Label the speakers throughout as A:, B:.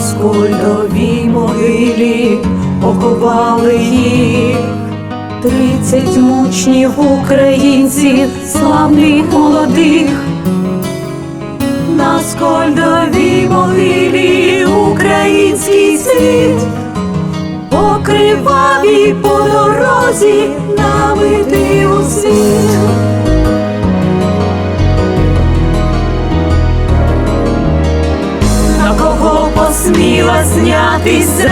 A: Скольдовій могилі поховали їх тридцять мучнів українців, славних молодих, на скольдовій могилі український світ, по кривавій по дорозі на навити. Кого посміла знятись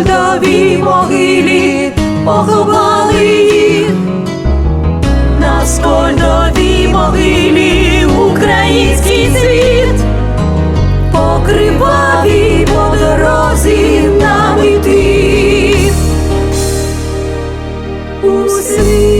A: льдовій могилі поховали їх, на скольдовій могилі український світ, по по дорозі на іти. у світ.